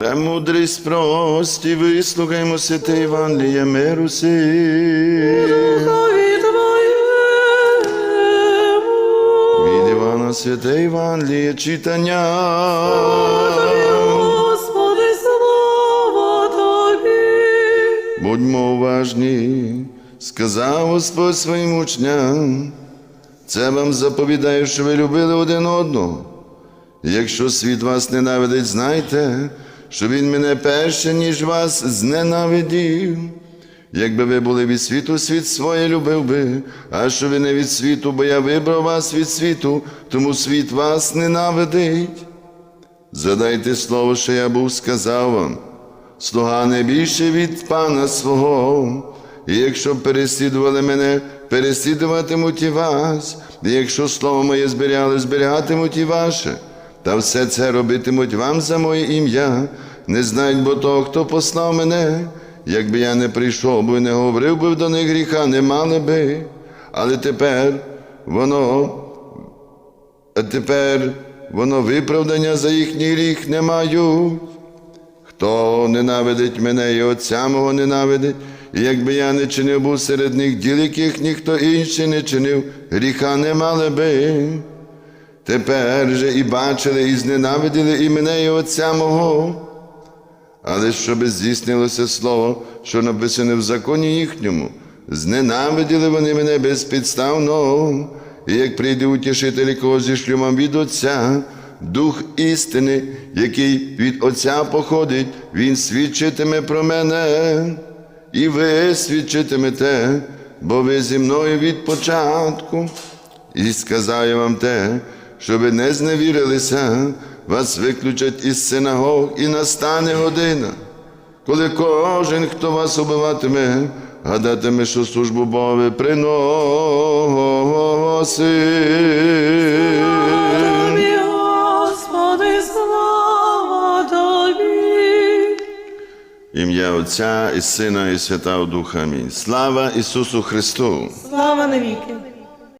Премудрість прості, вислухаймо святе Євангеліє миру си. Духові Твоєму. Від Івана святе Євангеліє читання. Господи, слава Тобі. Будьмо уважні, сказав Господь своїм учням. Це вам заповідаю, що ви любили один одного. Якщо світ вас ненавидить, знайте, що він мене перше, ніж вас зненавидів. Якби ви були від світу, світ своє любив би, а що ви не від світу, бо я вибрав вас від світу, тому світ вас ненавидить. Задайте слово, що я був сказав вам. Слуга не більше від пана свого. І якщо переслідували мене, переслідуватимуть і вас. І якщо слово моє зберігали, зберігатимуть і ваше. Та все це робитимуть вам за моє ім'я. Не знають бо того, хто послав мене. Якби я не прийшов би, не говорив би до них гріха, не мали би. Але тепер воно а тепер воно виправдання за їхній гріх не мають. Хто ненавидить мене і отця мого ненавидить, і якби я не чинив був серед них діл, яких ніхто інший не чинив, гріха не мали би. Тепер же і бачили, і зненавиділи і мене, і отця мого. Але щоби здійснилося слово, що написане в законі їхньому, зненавиділи вони мене безпідставно, і як прийде утішитель, якого зішлю вам від Отця, Дух істини, який від Отця походить, Він свідчитиме про мене, і ви свідчитимете, бо ви зі мною від початку. І сказав я вам те, що ви не зневірилися, вас виключать із синагог, і настане година, коли кожен, хто вас убиватиме, гадатиме, що службу Богові приносить. Ім'я Отця і Сина, і Святого Духа. Амінь. Слава Ісусу Христу! Слава навіки.